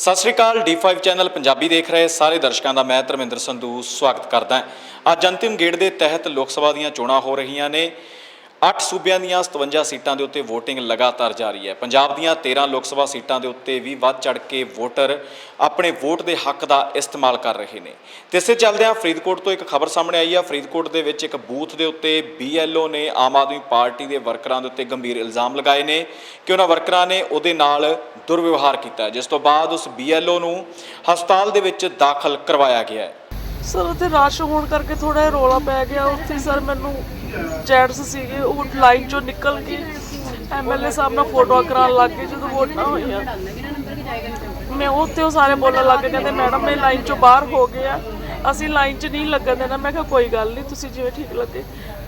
ਸਤਿ ਸ਼੍ਰੀ ਅਕਾਲ D5 channel Punjabi ਦੇਖ ਰਹੇ ਸਾਰੇ ਦਰਸ਼ਕਾਂ ਦਾ, ਮੈਂ ਧਰਮਿੰਦਰ ਸੰਧੂ, ਸਵਾਗਤ ਕਰਦਾ ਹਾਂ। ਅੱਜ ਅੰਤਿਮ ਗੇੜ ਦੇ ਤਹਿਤ ਲੋਕ ਸਭਾ ਦੀਆਂ ਚੋਣਾਂ ਹੋ ਰਹੀਆਂ ਨੇ। 8 ਸੂਬਿਆਂ ਦੀਆਂ 57 ਸੀਟਾਂ ਦੇ ਉੱਤੇ VOTING ਲਗਾਤਾਰ ਜਾਰੀ ਹੈ। ਪੰਜਾਬ ਦੀਆਂ 13 ਲੋਕ ਸਭਾ ਸੀਟਾਂ ਦੇ ਉੱਤੇ ਵੀ ਵੱਧ ਚੜ ਕੇ ਵੋਟਰ ਆਪਣੇ ਵੋਟ ਦੇ ਹੱਕ ਦਾ ਇਸਤੇਮਾਲ ਕਰ ਰਹੇ ਨੇ। ਤੇ ਇਸੇ ਚੱਲਦਿਆਂ ਫਰੀਦਕੋਟ ਤੋਂ ਇੱਕ ਖਬਰ ਸਾਹਮਣੇ ਆਈ ਹੈ ਫਰੀਦਕੋਟ ਦੇ ਵਿੱਚ ਇੱਕ ਬੂਥ ਦੇ ਉੱਤੇ BLO ਨੇ ਆਮ ਆਦਮੀ ਪਾਰਟੀ ਦੇ ਵਰਕਰਾਂ ਦੇ ਉੱਤੇ ਗੰਭੀਰ ਇਲਜ਼ਾਮ ਲਗਾਏ ਨੇ ਕਿ ਉਹਨਾਂ ਵਰਕਰਾਂ ਨੇ ਉਹਦੇ ਨਾਲ ਦੁਰਵਿਵਹਾਰ ਕੀਤਾ ਜਿਸ ਤੋਂ ਬਾਅਦ ਉਸ BLO ਨੂੰ ਹਸਪਤਾਲ ਦੇ ਵਿੱਚ ਦਾਖਲ ਕਰਵਾਇਆ ਗਿਆ ਹੈ। ਸਰ, ਉੱਥੇ ਰਸ਼ ਹੋਣ ਕਰਕੇ ਥੋੜਾ ਜਿਹਾ ਰੋਲਾ ਪੈ ਗਿਆ। ਉੱਥੇ ਸਰ, ਮੈਨੂੰ ਜੈਂਟਸ ਸੀਗੇ, ਉਹ ਲਾਈਨ ਚੋਂ ਨਿਕਲ ਕੇ ਐਮਐਲਏ ਸਾਹਿਬ ਨਾਲ ਫੋਟੋ ਕਰਾਉਣ ਲੱਗ ਗਏ, ਜਦੋਂ ਵੋਟਾਂ ਹੋਈਆਂ। ਮੈਂ ਉੱਥੇ ਉਹ ਸਾਰੇ ਬੋਲਣ ਲੱਗ ਗਏ, ਕਹਿੰਦੇ, ਮੈਡਮ, ਇਹ ਲਾਈਨ ਚੋਂ ਬਾਹਰ ਹੋ ਗਏ ਆ। ਅਸੀਂ ਲਾਈਨ 'ਚ ਨਹੀਂ ਲੱਗਣ ਦੇਣਾ। ਮੈਂ ਕਿਹਾ, ਕੋਈ ਗੱਲ ਨਹੀਂ, ਤੁਸੀਂ ਜਿਵੇਂ ਠੀਕ ਲੱਗੇ।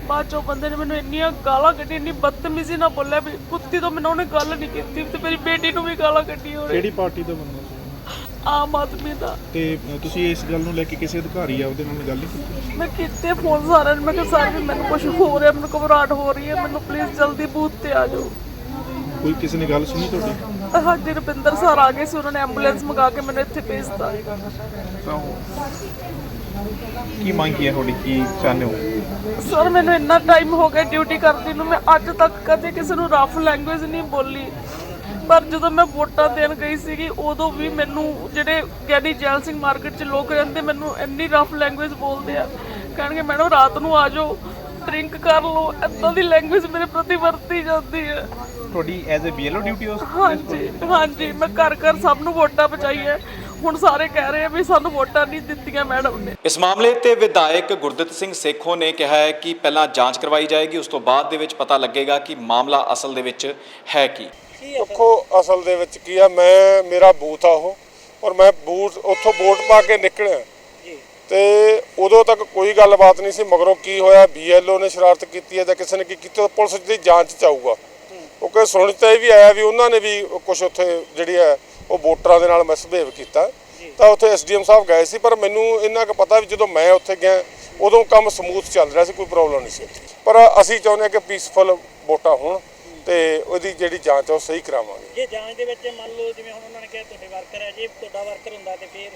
ਬਾਅਦ ਚੋਂ ਬੰਦੇ ਨੇ ਮੈਨੂੰ ਇੰਨੀਆਂ ਗਾਲਾਂ ਕੱਢੀ ਇੰਨੀ ਬਦਤਮੀਜ਼ੀ ਨਾਲ ਬੋਲਿਆ ਵੀ ਕੁੱਤੀ ਤੋਂ ਮੈਨੂੰ ਉਹਨੇ ਗੱਲ ਨਹੀਂ ਕੀਤੀ, ਤੇ ਮੇਰੀ ਬੇਟੀ ਨੂੰ ਵੀ ਗਾਲਾਂ ਕੱਢੀ ਉਹਨੇ। ਕਿਹੜੀ ਪਾਰਟੀ ਦਾ ਬੰਦਾ ਆਮ ਆਦਮੀ ਦਾ। ਤੇ ਅ, ਤੁਸੀਂ ਇਸ ਗੱਲ ਨੂੰ ਲੈ ਕੇ ਕਿਸੇ ਅਧਿਕਾਰੀ ਆ ਉਹਦੇ ਨਾਲ ਗੱਲ ਨਹੀਂ ਕੀਤੀ? ਮੈਂ ਕੀਤੇ ਫੋਨ ਸਾਰਿਆਂ ਨੂੰ ਮੈਂ ਕਿਹਾ ਸਰ ਮੈਨੂੰ ਕੁਝ ਹੋ ਰਿਹਾ ਮੈਨੂੰ ਘਬਰਾਹਟ ਹੋ ਰਹੀ ਹੈ ਮੈਨੂੰ ਪਲੀਜ਼ ਜਲਦੀ ਬੂਥ ਤੇ ਆ ਜਾਓ। ਕੋਈ ਕਿਸੇ ਨੇ ਗੱਲ ਸੁਣੀ ਤੁਹਾਡੀ? ਹਾਂਜੀ ਰੁਪਿੰਦਰ ਸਰ ਆ ਗਏ ਸੀ ਉਹਨਾਂ ਨੇ ਐਂਬੂਲੈਂਸ ਮੰਗਾ ਕੇ ਮੈਨੂੰ ਇੱਥੇ ਭੇਜਤਾ। ਤਾਂ ਕੀ ਮੰਗ ਹੈ ਤੁਹਾਡੀ? ਕੀ ਚਾਹੁੰਦੇ ਹੋ? ਸਰ ਮੈਨੂੰ ਇੰਨਾ ਟਾਈਮ ਹੋ ਗਿਆ ਡਿਊਟੀ ਕਰਦੀ ਨੂੰ ਮੈਂ ਅੱਜ ਤੱਕ ਕਦੇ ਕਿਸੇ ਨੂੰ ਰਫ ਲੈਂਗੁਏਜ ਨਹੀਂ ਬੋਲੀ। ਪਰ ਜਦੋਂ ਮੈਂ ਵੋਟਾਂ ਦੇਣ ਗਈ ਸੀਗੀ ਉਦੋਂ ਵੀ ਮੈਨੂੰ ਜਿਹੜੇ ਗਿਆਨੀ ਜੈਲ ਸਿੰਘ ਮਾਰਕੀਟ 'ਚ ਲੋਕ ਰਹਿੰਦੇ ਮੈਨੂੰ ਇੰਨੀ ਰਫ ਲੈਂਗੁਏਜ ਬੋਲਦੇ ਆ। ਕਹਿਣਗੇ ਮੈਡਮ ਰਾਤ ਨੂੰ ਆ ਜਾਓ ਡਰਿੰਕ ਕਰ ਲਓ ਇਦਾਂ ਦੀ ਲੈਂਗੁਏਜ ਮੇਰੇ ਪ੍ਰਤੀ ਵਰਤੀ ਜਾਂਦੀ ਹੈ। ਤੁਹਾਡੀ ਐਜ਼ ਅ ਬੀਐਲਓ ਡਿਊਟੀ ਉਸ ਹਾਂਜੀ ਹਾਂਜੀ ਮੈਂ ਘਰ ਘਰ ਸਭ ਨੂੰ ਵੋਟਾਂ ਪਚਾਈਆਂ ਹੁਣ ਸਾਰੇ ਕਹਿ ਰਹੇ ਆ ਵੀ ਸਾਨੂੰ ਵੋਟਾਂ ਨਹੀਂ ਦਿੱਤੀਆਂ ਮੈਡਮ ਨੇ। ਇਸ ਮਾਮਲੇ ਤੇ ਵਿਧਾਇਕ ਗੁਰਦਿੱਤ ਸਿੰਘ ਸੇਖੋਂ ਨੇ ਕਿਹਾ ਹੈ ਕਿ ਪਹਿਲਾਂ ਜਾਂਚ ਕਰਵਾਈ ਜਾਏਗੀ ਉਸ ਤੋਂ ਬਾਅਦ ਦੇ ਵਿੱਚ ਪਤਾ ਲੱਗੇਗਾ ਕਿ ਮਾਮਲਾ ਅਸਲ ਦੇ ਵਿੱਚ ਹੈ ਕੀ। ਦੇਖੋ ਅਸਲ ਦੇ ਵਿੱਚ ਕੀ ਆ ਮੈਂ ਮੇਰਾ ਬੂਥ ਆ ਉਹ ਔਰ ਮੈਂ ਬੂਥ ਉੱਥੋਂ ਵੋਟ ਪਾ ਕੇ ਨਿਕਲਿਆ। ਤੇ ਉਦੋਂ ਤੱਕ ਕੋਈ ਗੱਲਬਾਤ ਨਹੀਂ ਸੀ ਮਗਰੋਂ ਕੀ ਹੋਇਆ ਬੀਐਲਓ ਨੇ ਸ਼ਰਾਰਤ ਕੀਤੀ ਹੈ ਜਾਂ ਕਿਸੇ ਨੇ ਕੀ ਕੀਤਾ ਪੁਲਿਸ ਦੀ ਜਾਂਚ ਚ ਆਊਗਾ। ਕਿਉਂਕਿ ਸੁਣ ਤਾਂ ਇਹ ਵੀ ਆਇਆ ਵੀ ਉਹਨਾਂ ਨੇ ਵੀ ਕੁਝ ਉੱਥੇ ਜਿਹੜੀ ਹੈ ਉਹ ਵੋਟਰਾਂ ਦੇ ਨਾਲ ਮਿਸਬਿਹੇਵ ਕੀਤਾ। ਤਾਂ ਉੱਥੇ ਐਸਡੀਐਮ ਸਾਹਿਬ ਗਏ ਸੀ ਪਰ ਮੈਨੂੰ ਇੰਨਾ ਕੁ ਪਤਾ ਵੀ ਜਦੋਂ ਮੈਂ ਉੱਥੇ ਗਿਆ ਉਦੋਂ ਕੰਮ ਸਮੂਥ ਚੱਲ ਰਿਹਾ ਸੀ ਕੋਈ ਪ੍ਰੋਬਲਮ ਨਹੀਂ ਸੀ। ਪਰ ਅਸੀਂ ਚਾਹੁੰਦੇ ਹਾਂ ਕਿ ਪੀਸਫੁਲ ਵੋਟਾਂ ਹੋਣ। ਤੇ ਉਹਦੀ ਜਿਹੜੀ ਜਾਂਚ ਆ ਉਹ ਸਹੀ ਕਰਾਵਾਂਗੇ। ਜੇ ਜਾਂਚ ਦੇ ਵਿੱਚ ਮੰਨ ਲਓ ਜਿਵੇਂ ਹੁਣ ਉਹਨਾਂ ਨੇ ਕਿਹਾ ਤੁਹਾਡੇ ਵਰਕਰ ਹੈ ਜੇ ਤੁਹਾਡਾ ਵਰਕਰ ਹੁੰਦਾ ਤੇ ਫਿਰ?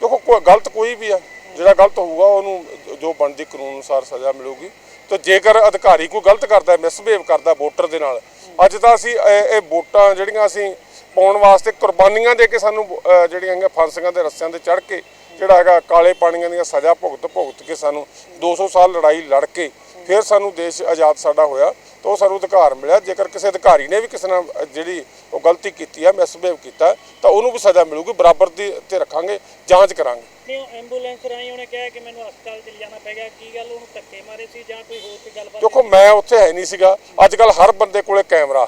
ਦੇਖੋ ਕੋਈ ਗਲਤ ਕੋਈ ਵੀ ਆ ਜਿਹੜਾ ਗਲਤ ਹੋਊਗਾ ਉਹਨੂੰ ਜੋ ਬਣਦੀ ਕਾਨੂੰਨ ਅਨੁਸਾਰ ਸਜ਼ਾ ਮਿਲੂਗੀ। ਤੇ ਜੇਕਰ ਅਧਿਕਾਰੀ ਕੋਈ ਗਲਤ ਕਰਦਾ ਮਿਸਬਿਹੇਵ ਕਰਦਾ ਵੋਟਰ ਦੇ ਨਾਲ ਅੱਜ ਤਾਂ ਅਸੀਂ ਇਹ ਵੋਟਾਂ ਜਿਹੜੀਆਂ ਅਸੀਂ ਪਾਉਣ ਵਾਸਤੇ ਕੁਰਬਾਨੀਆਂ ਦੇ ਕੇ ਸਾਨੂੰ ਜਿਹੜੀਆਂ ਹੈਗੀਆਂ ਫਾਂਸੀਆਂ ਦੇ ਰੱਸਿਆਂ ਤੇ ਚੜ੍ਹ ਕੇ ਜਿਹੜਾ ਹੈਗਾ ਕਾਲੇ ਪਾਣੀਆਂ ਦੀਆਂ ਸਜ਼ਾ ਭੁਗਤ ਭੁਗਤ ਕੇ ਸਾਨੂੰ 200 ਸਾਲ ਲੜਾਈ ਲੜ ਕੇ ਫਿਰ ਸਾਨੂੰ ਦੇਸ਼ ਆਜ਼ਾਦ ਸਾਡਾ ਹੋਇਆ। ਤਾਂ ਉਹ ਸਾਨੂੰ ਅਧਿਕਾਰ ਮਿਲਿਆ। ਜੇਕਰ ਕਿਸੇ ਅਧਿਕਾਰੀ ਨੇ ਵੀ ਕਿਸੇ ਨਾਲ ਜਿਹੜੀ ਉਹ ਗਲਤੀ ਕੀਤੀ ਹੈ ਮਿਸਬਿਹੇਵ ਕੀਤਾ ਤਾਂ ਉਹਨੂੰ ਵੀ ਸਜ਼ਾ ਮਿਲੂਗੀ ਬਰਾਬਰ ਦੀ ਤੇ ਰੱਖਾਂਗੇ ਜਾਂਚ ਕਰਾਂਗੇ। ਐਂਬੂਲੈਂਸ ਰਾਹੀਂ ਉਹਨੇ ਕਿਹਾ ਕਿ ਮੈਨੂੰ ਹਸਪਤਾਲ ਚ ਲਿਜਾਣਾ ਪੈ ਗਿਆ? ਕੀ ਗੱਲ ਉਹਨੂੰ ਧੱਕੇ ਮਾਰੇ ਸੀ ਜਾਂ ਕੋਈ ਹੋਰ ਕੋਈ ਗੱਲਬਾਤ? ਦੇਖੋ ਮੈਂ ਉੱਥੇ ਹੈ ਨਹੀਂ ਸੀਗਾ। ਅੱਜ ਕੱਲ ਹਰ ਬੰਦੇ ਕੋਲੇ ਕੈਮਰਾ।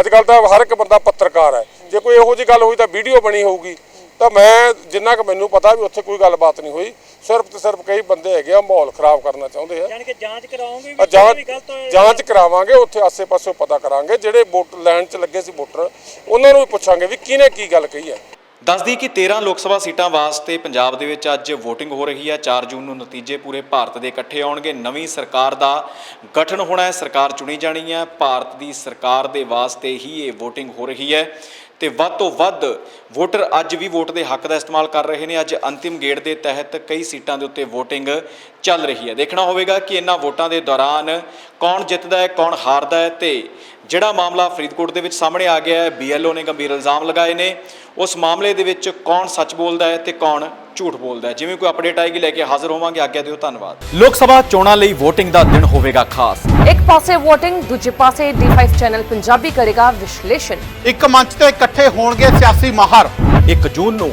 ਅੱਜ ਕੱਲ ਤਾਂ ਹਰ ਇੱਕ ਬੰਦਾ ਪੱਤਰਕਾਰ ਹੈ। ਜੇ ਕੋਈ ਇਹੋ ਜਿਹੀ ਗੱਲ ਹੋਈ ਤਾਂ ਵੀਡੀਓ ਬਣੀ ਹੋਊਗੀ। ਤਾਂ ਮੈਂ ਜਿੰਨਾ ਕਿ ਮੈਨੂੰ ਪਤਾ ਵੀ ਉੱਥੇ ਕੋਈ ਗੱਲਬਾਤ ਨਹੀਂ ਹੋਈ। ਸਿਰਫ ਤੇ ਸਿਰਫ ਕਈ ਬੰਦੇ ਹੈਗੇ ਆ ਮਾਹੌਲ ਖਰਾਬ ਕਰਨਾ ਚਾਹੁੰਦੇ ਆ। ਯਾਨੀ ਕਿ ਜਾਂਚ ਕਰਾਉਂਗੇ ਵੀ ਜਾਂਚ ਵੀ ਗਲਤ ਹੋਇਆ ਜਾਂਚ ਕਰਾਵਾਂਗੇ ਉੱਥੇ ਆਸੇ-ਪਾਸੇ ਪਤਾ ਕਰਾਂਗੇ ਜਿਹੜੇ ਵੋਟ ਲੈਣ 'ਚ ਲੱਗੇ ਸੀ ਵੋਟਰ ਉਹਨਾਂ ਨੂੰ ਵੀ ਪੁੱਛਾਂਗੇ ਵੀ ਕਿਹਨੇ ਕੀ ਗੱਲ ਕਹੀ ਹੈ। ਦੱਸਦੀ ਕਿ 13 ਲੋਕ ਸਭਾ ਸੀਟਾਂ ਵਾਸਤੇ ਪੰਜਾਬ ਦੇ ਵਿੱਚ ਅੱਜ VOTING ਹੋ ਰਹੀ ਹੈ। 4 ਜੂਨ ਨੂੰ ਨਤੀਜੇ ਪੂਰੇ ਭਾਰਤ ਦੇ ਇਕੱਠੇ ਆਉਣਗੇ। ਨਵੀਂ ਸਰਕਾਰ ਦਾ ਗਠਨ ਹੋਣਾ ਹੈ ਸਰਕਾਰ ਚੁਣੀ ਜਾਣੀ ਹੈ। ਭਾਰਤ ਦੀ ਸਰਕਾਰ ਦੇ ਵਾਸਤੇ ਹੀ ਇਹ VOTING ਹੋ ਰਹੀ ਹੈ। ਤੇ ਵੱਧ ਤੋਂ ਵੱਧ ਵੋਟਰ ਅੱਜ ਵੀ ਵੋਟ ਦੇ ਹੱਕ ਦਾ ਇਸਤੇਮਾਲ ਕਰ ਰਹੇ ਨੇ। ਅੱਜ ਅੰਤਿਮ ਗੇੜ ਦੇ ਤਹਿਤ ਕਈ ਸੀਟਾਂ ਦੇ ਉੱਤੇ VOTING ਚੱਲ ਰਹੀ ਹੈ। ਦੇਖਣਾ ਹੋਵੇਗਾ ਕਿ ਇਹਨਾਂ ਵੋਟਾਂ ਦੇ ਦੌਰਾਨ ਕੌਣ ਜਿੱਤਦਾ ਹੈ, ਕੌਣ ਹਾਰਦਾ ਹੈ ਤੇ ਜਿਹੜਾ ਮਾਮਲਾ ਫਰੀਦਕੋਟ ਦੇ ਵਿੱਚ ਸਾਹਮਣੇ ਆ ਗਿਆ ਹੈ BLO ਨੇ ਗੰਭੀਰ ਇਲਜ਼ਾਮ ਲਗਾਏ ਨੇ। ਉਸ ਮਾਮਲੇ ਦੇ ਵਿੱਚ ਕੌਣ ਸੱਚ ਬੋਲਦਾ ਹੈ ਤੇ ਕੌਣ ਝੂਠ ਬੋਲਦਾ ਹੈ? ਜਿਵੇਂ ਕੋਈ ਅਪਡੇਟ ਆਏਗੀ ਲੈ ਕੇ ਹਾਜ਼ਰ ਹੋਵਾਂਗੇ। ਆਗਿਆ ਦਿਓ ਧੰਨਵਾਦ। ਲੋਕ ਸਭਾ ਚੋਣਾਂ ਲਈ VOTING ਦਾ ਦਿਨ ਹੋਵੇਗਾ ਖਾਸ। ਇੱਕ ਪਾਸੇ VOTING ਦੂਜੇ ਪਾਸੇ D5 ਚੈਨਲ ਪੰਜਾਬੀ ਕਰੇਗਾ ਵਿਸ਼ਲੇਸ਼ਣ। ਇੱਕ ਮੰਚ ਤੇ ਇਕੱਠੇ ਹੋਣਗੇ ਸਿਆਸੀ ਮਾਹਰ। 1 ਜੂਨ ਨੂੰ